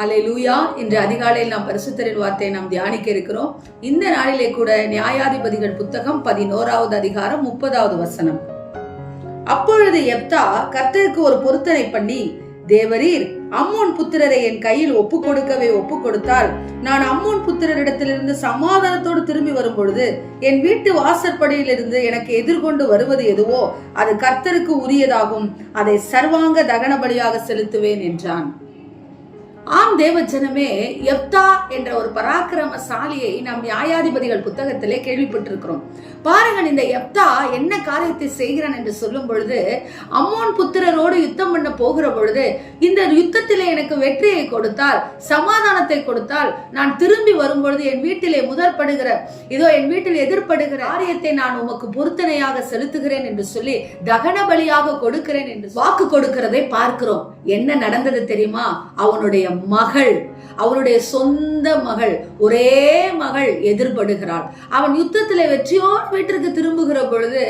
ஹலே லூயா இன்று அதிகாலையில் நாம் பரிசுத்தரின் வார்த்தையை நாம் தியானிக்க இருக்கிறோம். இந்த நாளிலே கூட நியாயாதிபதிகள் புத்தகம் பதினோராவது அதிகாரம் முப்பதாவது வசனம். அப்பொழுது எப்தா கர்த்தருக்கு ஒரு பொருத்தனை பண்ணி தேவரீர் அம்மோன் புத்திரரை என் கையில் ஒப்பு கொடுக்கவே ஒப்பு கொடுத்தால் நான் அம்மோன் புத்திரரிடத்திலிருந்து சமாதானத்தோடு திரும்பி வரும் பொழுது என் வீட்டு வாசற்படியிலிருந்து எனக்கு எதிர்கொண்டு வருவது எதுவோ அது கர்த்தருக்கு உரியதாகும். அதை சர்வாங்க தகன பலியாக செலுத்துவேன் என்றான். ஆம் தேவ ஜனமே எப்தா என்ற ஒரு பராக்கிரமசாலியை நாம் நியாயாதிபதிகள் புத்தகத்திலே கேள்விப்பட்டிருக்கிறோம். பாருங்கள் இந்த எப்தா என்ன காரியத்தை செய்கிறான் என்று சொல்லும் பொழுது அம்மோன் புத்திரரோடு யுத்தம் பண்ண போகிற பொழுது இந்த யுத்தத்திலே எனக்கு வெற்றியை கொடுத்தால் சமாதானத்தை கொடுத்தால் நான் திரும்பி வரும்பொழுது என் வீட்டிலே முதற்படுகிற இதோ என் வீட்டில் எதிர்ப்படுகிற காரியத்தை நான் உமக்கு பொருத்தனையாக செலுத்துகிறேன் என்று சொல்லி தகன பலியாக கொடுக்கிறேன் என்று வாக்கு கொடுக்கிறதை பார்க்கிறோம். என்ன நடந்தது தெரியுமா? அவனுடைய மகள் அவருடைய சொந்த மகள் ஒரே மகள் எதிர்படுகிறாள். அவன் யுத்தத்திலே வெற்றியோடு வீட்டிற்கு திரும்புகிற பொழுது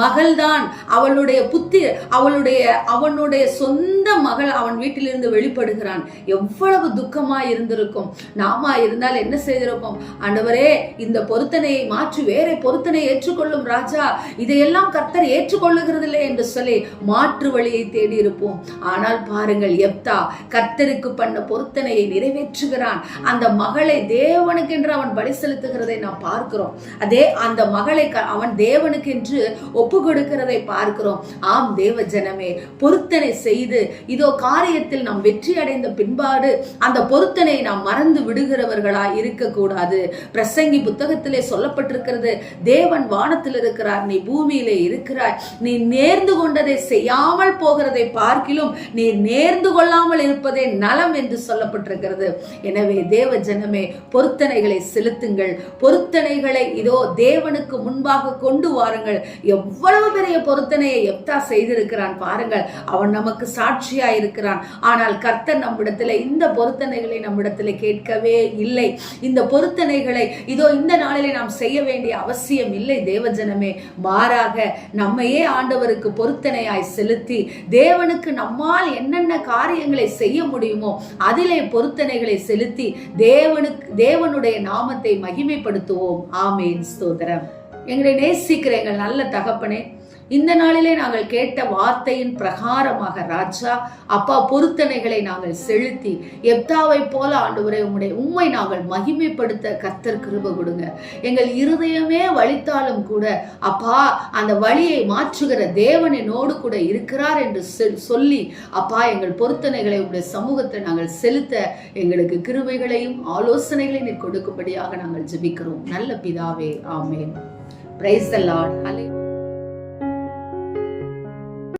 மகள்தான் அவளுடைய புத்தி அவளுடைய அவனுடைய சொந்த மகள் அவன் வீட்டிலிருந்து வெளிப்படுகிறான். எவ்வளவு துக்கமா இருந்திருக்கும். நாமா இருந்தால் என்ன செய்திருப்போம்? ஆண்டவரே இந்த பொருத்தனையை மாற்றி வேற பொருத்தனை ஏற்றுக்கொள்ளும் ராஜா. இதையெல்லாம் கர்த்தர் ஏற்றுக்கொள்ளுகிறதில்லை என்று சொல்லி மாற்று வழியை தேடி இருப்போம் ஆனால் பாருங்கள் எப்தா கர்த்தருக்கு பண்ண பொருத்தனையை நிறை நிறைவேற்றுகிறான். அந்த மகளை தேவனுக்கென்று அவன் பலி செலுத்துகிறதை நாம் பார்க்கிறோம். அதே அந்த மகளை அவன் தேவனுக்கென்று ஒப்பு கொடுக்கிறதை பார்க்கிறோம். ஆம் தேவ ஜனமே பொருத்தனை செய்து இதோ காரியத்தில் நாம் வெற்றி அடைந்த பின்பாடு அந்த பொருத்தனை நாம் மறந்து விடுகிறவர்களா இருக்கக்கூடாது. பிரசங்கி புத்தகத்திலே சொல்லப்பட்டிருக்கிறது தேவன் வானத்தில் இருக்கிறார் நீ பூமியிலே இருக்கிறாய். நீ நேர்ந்து கொண்டதை செய்யாமல் போகிறதை பார்க்கிலும் நீ நேர்ந்து கொள்ளாமல் இருப்பதே நலம் என்று சொல்லப்பட்டிருக்கிறது. எனவே தேவ ஜனமே பொருத்தனைகளை செலுத்துங்கள். பொருத்தனைகளை இதோ தேவனுக்கு முன்பாக கொண்டு வாருங்கள். எவ்வளவு பெரிய பொருத்தனையை எப்தா செய்திருக்கிறான் பாருங்கள். அவன் நமக்கு சாட்சியா இருக்கிறான். ஆனால் கர்த்தர் நம்மிடத்துல இந்த பொருத்தனைகளை நம்மிடத்துல கேட்கவே இல்லை. இந்த பொருத்தனைகளை இதோ இந்த நாளிலே நாம் செய்ய வேண்டிய அவசியம் இல்லை தேவஜனமே மாறாக நம்மையே ஆண்டவருக்கு பொருத்தனையாய் செலுத்தி தேவனுக்கு நம்மால் என்னென்ன காரியங்களை செய்ய முடியுமோ அதிலே பொருத்தனை பொருத்தனைகளை செலுத்தி தேவனுக்கு தேவனுடைய நாமத்தை மகிமைப்படுத்துவோம். ஆமேன். ஸ்தோதரம் எங்களை நேசிக்கிற எங்கள் நல்ல தகப்பனே இந்த நாளிலே நாங்கள் கேட்ட வார்த்தையின் பிரகாரமாக ராஜா அப்பா பொருத்தனைகளை நாங்கள் செலுத்தி எப்தாவை போல ஆண்டவரே உம்முடைய உண்மை நாங்கள் மகிமைப்படுத்த கர்த்தர் கிருப கொடுங்க. எங்கள் இருதயமே வலித்தாலும் கூட அப்பா அந்த வழியை மாற்றுகிற தேவன் என்னோடு கூட இருக்கிறார் என்று சொல்- சொல்லி அப்பா எங்கள் பொருத்தனைகளை உடைய சமூகத்தை நாங்கள் செலுத்த எங்களுக்கு கிருபைகளையும் ஆலோசனைகளையும் நீர் கொடுக்கும்படியாக நாங்கள் ஜெபிக்கிறோம். நல்ல பிதாவே ஆமேன். Praise the Lord